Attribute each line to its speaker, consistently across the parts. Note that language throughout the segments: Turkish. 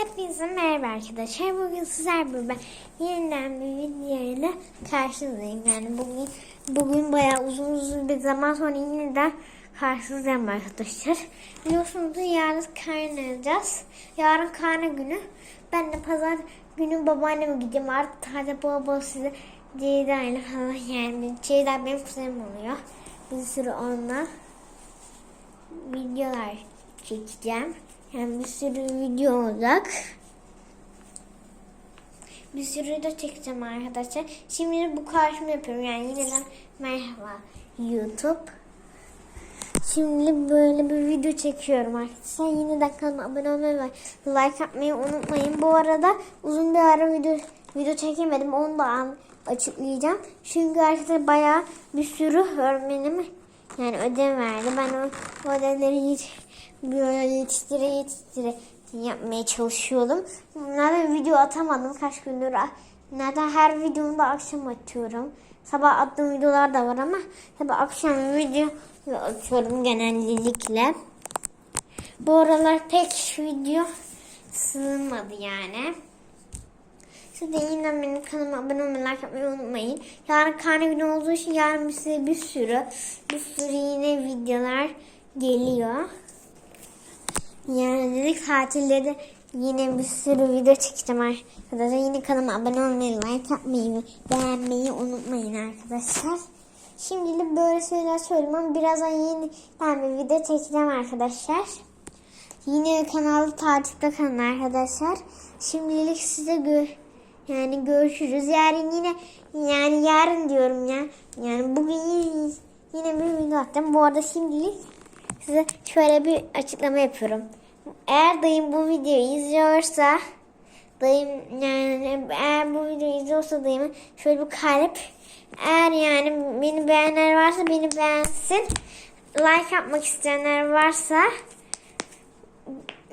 Speaker 1: Hepinize merhaba arkadaşlar. Bugün sizler ben yeniden bir videoyla karşınızdayım. Yani bugün bugün bayağı uzun uzun bir zaman sonra yeniden karşınızdayım arkadaşlar. Biliyorsunuz yarın karnayacağız. Yarın karne günü. Ben de pazar günü babaanneme gideceğim. Artık taze bol size Ceyda ile falan yani. Ceyda benim kuzenim oluyor. Bir sürü onunla videolar çekeceğim. Yani bir sürü video olacak. Bir sürü de çekeceğim arkadaşlar. Şimdi bu karşımı yapıyorum. Yani yeniden merhaba YouTube. Şimdi böyle bir video çekiyorum arkadaşlar. Yeniden kanalıma abone olmayı ve like atmayı unutmayın. Bu arada uzun bir ara video video çekemedim. Onu da açıklayacağım. Çünkü arkadaşlar bayağı bir sürü öğretmenim yani ödev verdi. Ben o, o ödevleri yet- böyle yetiştire yetiştire yapmaya çalışıyordum. Nerede video atamadım kaç gündür. Nerede her videomda akşam atıyorum. Sabah attığım videolar da var ama hep akşam video atıyorum genellikle. Bu aralar pek video sığmadı yani. Siz de yeniden benim kanalıma abone olmayı, like yapmayı unutmayın. Yarın karne günü olduğu için yarın size bir sürü, bir sürü yine videolar geliyor. Yani dedik tatilde de yine bir sürü video çekeceğim arkadaşlar. Yine kanalıma abone olmayı, like yapmayı ve beğenmeyi unutmayın arkadaşlar. Şimdilik böyle şeyler söyleyeyim ama birazdan yeni ben bir video çekeceğim arkadaşlar. Yine kanalda takipte kalın arkadaşlar. Şimdilik size gö yani görüşürüz. Yarın yine yani yarın diyorum ya. Yani bugün yine, bir video atacağım. Bu arada şimdilik size şöyle bir açıklama yapıyorum. Eğer dayım bu videoyu izliyorsa dayım yani eğer bu videoyu izliyorsa dayımı şöyle bir kalp eğer yani beni beğenenler varsa beni beğensin. Like yapmak isteyenler varsa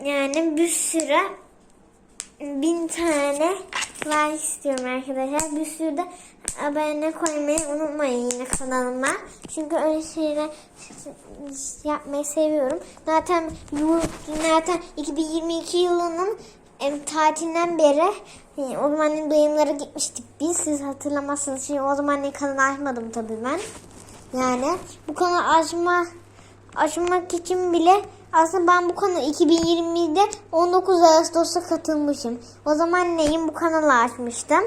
Speaker 1: yani bir sürü bin tane like istiyorum arkadaşlar. Bir sürü de abone koymayı unutmayın yine kanalıma. Çünkü öyle şeyler yapmayı seviyorum. Zaten yu- zaten 2022 yılının em, tatilinden beri e, o zaman dayımlara gitmiştik biz. Siz hatırlamazsınız. Şimdi o zaman kanalı açmadım tabii ben. Yani bu kanalı açma açmak için bile aslında ben bu kanala 2020'de 19 Ağustos'ta katılmışım. O zaman neyim bu kanalı açmıştım.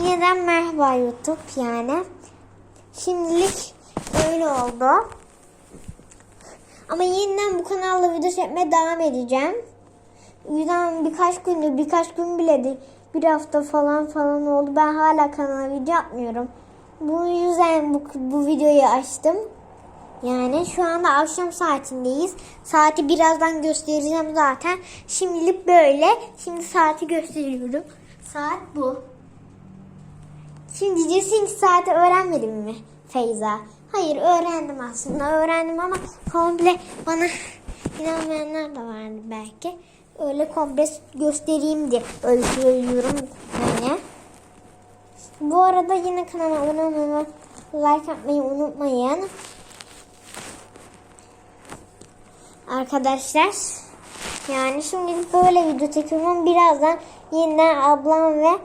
Speaker 1: Yeniden merhaba YouTube yani. Şimdilik öyle oldu. Ama yeniden bu kanalla video çekmeye devam edeceğim. Yüzden birkaç gündür, birkaç gün bile değil. Bir hafta falan falan oldu. Ben hala kanala video atmıyorum. Bu yüzden bu, bu videoyu açtım. Yani şu anda akşam saatindeyiz. Saati birazdan göstereceğim zaten. Şimdilik böyle. Şimdi saati gösteriyorum. Saat bu. Şimdi diyeceksin ki saati öğrenmedin mi Feyza? Hayır öğrendim aslında. Öğrendim ama komple bana inanmayanlar da vardı belki. Öyle komple göstereyim diye öyle söylüyorum yani. Bu arada yine kanalıma abone olmayı like atmayı unutmayın. Arkadaşlar yani şimdi böyle video çekiyorum birazdan yeniden ablam ve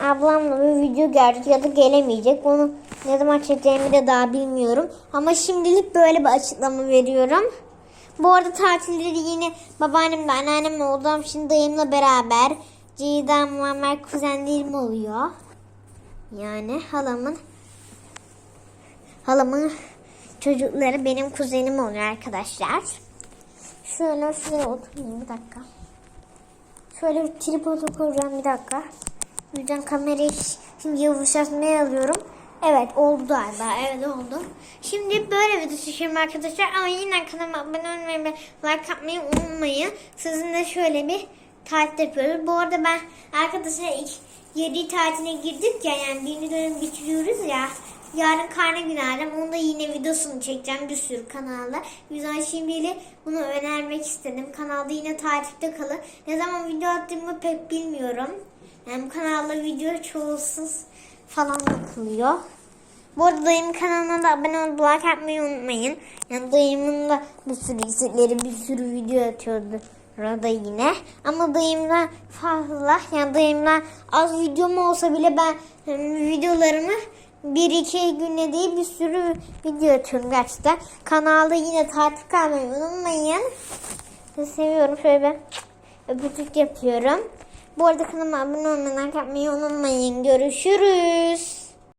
Speaker 1: ablamla bir video gelecek ya da gelemeyecek. Onu ne zaman çekeceğimi de daha bilmiyorum. Ama şimdilik böyle bir açıklama veriyorum. Bu arada tatilleri yine babaannemle anneannemle olduğum şimdi dayımla beraber Ceyda Muammer kuzenlerim oluyor. Yani halamın halamın çocukları benim kuzenim oluyor arkadaşlar. Şöyle şuraya oturayım bir dakika. Şöyle bir tripodu koyacağım bir dakika. Yüzden kamerayı şimdi yavaşlatmaya alıyorum. Evet oldu galiba. Evet oldu. Şimdi böyle video çekiyorum arkadaşlar. Ama yine kanalıma abone olmayı ve like atmayı unutmayın. Sizinle şöyle bir tatil yapıyoruz. Bu arada ben arkadaşlar ilk 7 tatiline girdik ya yani birinci dönem bitiriyoruz ya. Yarın karne alem. Onu da yine videosunu çekeceğim bir sürü kanalda. Yüzden şimdiyle bunu önermek istedim. Kanalda yine takipte kalın. Ne zaman video attığımı pek bilmiyorum. Yani bu kanalda video çoğulsuz falan bakılıyor. Bu arada dayımın kanalına da abone olup like atmayı unutmayın. Yani dayımın da bir sürü isimleri bir sürü video atıyordu. Rada yine. Ama dayımla fazla yani dayımla az videom olsa bile ben videolarımı bir iki güne değil bir sürü video atıyorum gerçekten. Kanalda yine takip kalmayı unutmayın. Sizi seviyorum. Şöyle ben öpücük yapıyorum. Bu arada kanalıma abone olmayı, like yapmayı unutmayın. Görüşürüz.